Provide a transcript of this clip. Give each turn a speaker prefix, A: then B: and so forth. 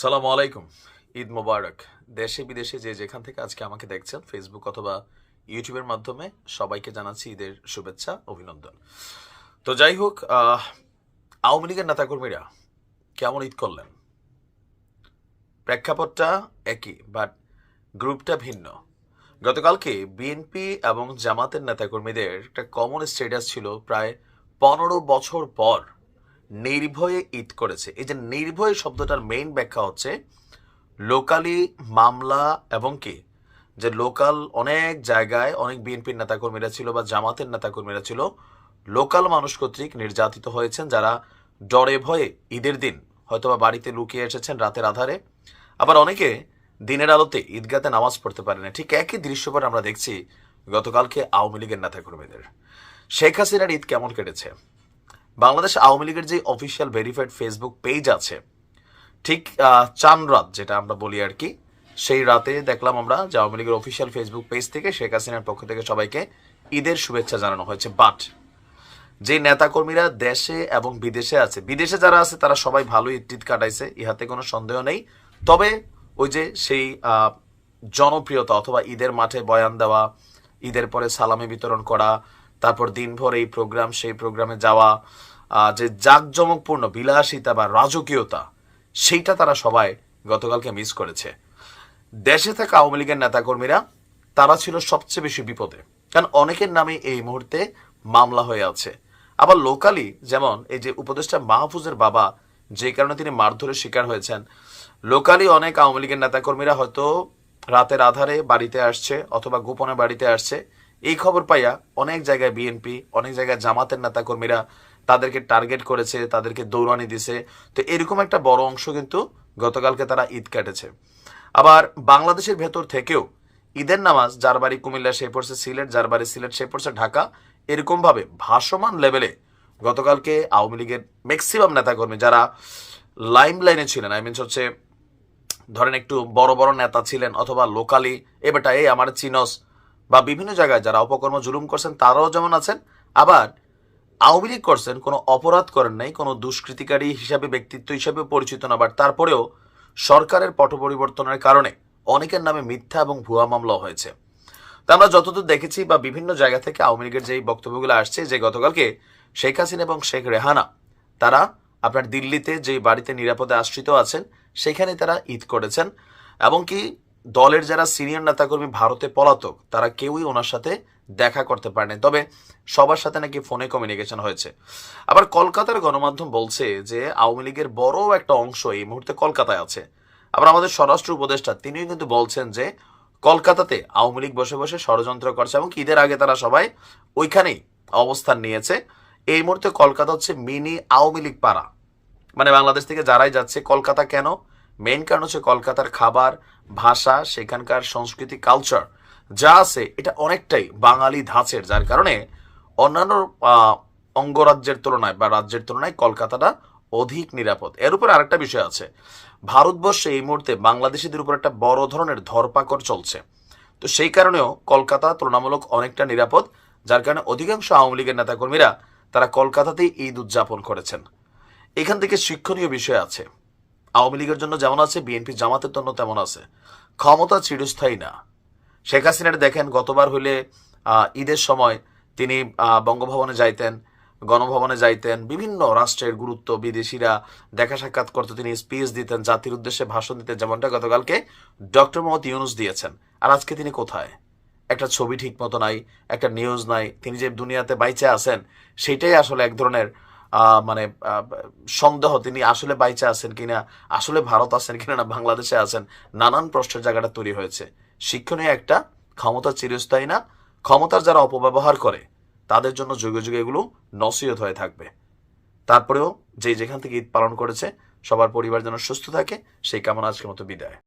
A: সালাম আলাইকুম। ঈদ মোবারক। দেশে বিদেশে যে যেখান থেকে আজকে আমাকে দেখছেন ফেসবুক অথবা ইউটিউবের মাধ্যমে সবাইকে জানাচ্ছি ঈদের শুভেচ্ছা, অভিনন্দন। তো যাই হোক আওয়ামী লীগের নেতাকর্মীরা কেমন ঈদ করলেন? প্রেক্ষাপটটা একই বাট গ্রুপটা ভিন্ন। গতকালকে বিএনপি এবং জামাতের নেতাকর্মীদের একটা কমন স্ট্যাটাস ছিল প্রায় পনেরো বছর পর নির্ভয়ে ঈদ করেছে। এই যে নির্ভয় শব্দটার মেইন ব্যাখ্যা হচ্ছে লোকালি মামলা এবং কি? যে লোকাল অনেক জায়গায় অনেক বিএনপির নেতাকর্মীরা ছিল বা জামাতের নেতাকর্মীরা ছিল, লোকাল মানুষ কর্তৃক নির্যাতিত হয়েছেন যারা ডরে ভয়ে ঈদের দিন হয়তোবা বাড়িতে লুকিয়ে এসেছেন রাতের আধারে। আবার অনেকে দিনের আলোতে ঈদগাতে নামাজ পড়তে পারে না। ঠিক একই দৃশ্যপট আমরা দেখছি গতকালকে আওয়ামী লীগের নেতাকর্মীদের। শেখ হাসিনার ঈদ কেমন কেটেছে? বাংলাদেশ আওয়ামী লীগের যে অফিসিয়াল ভেরিফাইড ফেসবুক পেজ আছে, ঠিক চান রাত যেটা আমরা বলি আর কি, সেই রাতে দেখলাম আমরা যে আওয়ামী লীগের অফিসিয়াল ফেসবুক পেজ থেকে শেখ হাসিনার পক্ষ থেকে সবাইকে ঈদের শুভেচ্ছা জানানো হয়েছে। বাট যে নেতাকর্মীরা দেশে এবং বিদেশে আছে, বিদেশে যারা আছে তারা সবাই ভালো ঈদ কাটাইছে, ইহাতে কোনো সন্দেহ নেই। তবে ওই যে সেই জনপ্রিয়তা অথবা ঈদের মাঠে বয়ান দেওয়া, ঈদের পরে সালামি বিতরণ করা তারপর দিনভর এই প্রোগ্রাম সেই প্রোগ্রামে যাওয়া যে জাঁকজমকপূর্ণ বিলাসিতা বা রাজকীয়তা, সেইটা তারা সবাই গতকালকে মিস করেছে। দেশে থাকা আওয়ামী লীগের নেতাকর্মীরা, তারা ছিল সবচেয়ে বেশি বিপদে। কারণ অনেকের নামে এই মুহূর্তে মামলা হয়ে আছে। আবার লোকালি যেমন এই যে উপদেষ্টা মাহফুজের বাবা, যে কারণে তিনি মারধরের শিকার হয়েছেন লোকালি অনেক আওয়ামী লীগের নেতাকর্মীরা হয়তো রাতের আধারে বাড়িতে আসছে অথবা গোপনে বাড়িতে আসছে এই খবর পাইয়া অনেক জায়গায় বিএনপি অনেক জায়গায় জামাতের নেতাকর্মীরা তাদেরকে টার্গেট করেছে, তাদেরকে দৌড়ানি দিছে। তো এরকম একটা বড় অংশ কিন্তু গতকালকে তারা ঈদ কাটেছে। আবার বাংলাদেশের ভেতর থেকেও ঈদের নামাজ যার বাড়ি কুমিল্লা সে পড়ছে সিলেট, যার বাড়ি সিলেট সে পড়ছে ঢাকা এরকম ভাবে ভাসমান লেভেলে গতকালকে আওয়ামী লীগের ম্যাক্সিমাম নেতাকর্মী যারা লাইম লাইনে ছিলেন আই মিনস হচ্ছে ধরেন একটু বড় বড় নেতা ছিলেন অথবা লোকালি এ বেটা, এই আমার চিনস বা বিভিন্ন জায়গায় যারা অপকর্ম জুলুম করছেন, তারাও যেমন আছেন, আবার আওয়ামী লীগ করছেন, কোনো অপরাধ করেন নাই, কোনো দুষ্কৃতিকারী হিসাবে, ব্যক্তিত্ব হিসাবে পরিচিত না, বাট তারপরেও সরকারের পট পরিবর্তনের কারণে অনেকের নামে মিথ্যা এবং ভুয়া মামলা হয়েছে। তা আমরা যতদূর দেখেছি বা বিভিন্ন জায়গা থেকে আওয়ামী লীগের যে বক্তব্যগুলো আসছে, যে গতকালকে শেখ হাসিনা এবং শেখ রেহানা, তারা আপনার দিল্লিতে যে বাড়িতে নিরাপদে আশ্রিত আছেন, সেখানে তারা ঈদ করেছেন এবং কি দলের যারা সিনিয়র নেতাকর্মী ভারতে পলাতক, তারা কেউই ওনার সাথে দেখা করতে পারেনি। তবে সবার সাথে নাকি ফোনে কমিউনিকেশন হয়েছে। আবার কলকাতার গণমাধ্যম বলছে যে, আওয়ামী লীগের বড় একটা অংশ এই মুহূর্তে কলকাতায় আছে। আবার আমাদের স্বরাষ্ট্র উপদেষ্টা, তিনিও কিন্তু বলছেন যে, কলকাতাতে আওয়ামী লীগ বসে বসে ষড়যন্ত্র করছে এবং ঈদের আগে তারা সবাই ওইখানেই অবস্থান নিয়েছে। এই মুহূর্তে কলকাতা হচ্ছে মিনি আওয়ামী লীগ পাড়া। মানে বাংলাদেশ থেকে যারাই যাচ্ছে, কলকাতা কেন মেইন কারণ হচ্ছে কলকাতার খাবার, ভাষা, সেখানকার সংস্কৃতি কালচার যা আছে, এটা অনেকটাই বাঙালি ধাঁচের, যার কারণে অন্যান্য অঙ্গরাজ্যের তুলনায় বা রাজ্যের তুলনায় কলকাতাটা অধিক নিরাপদ। এর উপর আরেকটা বিষয় আছে। ভারতবর্ষে এই মুহূর্তে বাংলাদেশিদের উপর একটা বড় ধরনের ধরপাকড় চলছে। তো সেই কারণেও কলকাতা তুলনামূলক অনেকটা নিরাপদ, যার কারণে অধিকাংশ আওয়ামী লীগের নেতাকর্মীরা তারা কলকাতাতেই ঈদ উদযাপন করেছেন। এখান থেকে শিক্ষণীয় বিষয় আছে। আওয়ামী লীগের জন্য যেমন আছে, বিএনপি জামাতের জন্য তেমন আছে। ক্ষমতা চিরস্থায়ী না। শেখ হাসিনার দেখেন, গতবার হইলে ঈদের সময় তিনি বঙ্গভবনে যাইতেন, গণভবনে যাইতেন, বিভিন্ন রাষ্ট্রের গুরুত্ব, বিদেশিরা দেখা সাক্ষাৎ করতে তিনি স্পিচ দিতেন, জাতির উদ্দেশ্যে ভাষণ দিতেন, যেমনটা গতকালকে ডক্টর মোহাম্মদ ইউনুস দিয়েছেন। আর আজকে তিনি কোথায়? একটা ছবি ঠিক মতো নাই, একটা নিউজ নাই, তিনি যে দুনিয়াতে বাইচে আছেন, সেটাই আসলে এক ধরনের মানে সন্দেহ তিনি আসলে বাইচে আছেন কিনা, আসলে ভারত আছেন কিনা না বাংলাদেশে আছেন, নানান প্রশ্নের জায়গাটা তৈরি হয়েছে। শিক্ষণীয় একটা ক্ষমতা চিরস্থায়ী না, ক্ষমতার যারা অপব্যবহার করে, তাদের জন্য যুগে যুগে এগুলো নসিহত হয়ে থাকবে। তারপরেও যে যেখান থেকে ঈদ পালন করেছে, সবার পরিবার যেন সুস্থ থাকে, সেই কামনা আজকের মতো বিদায়।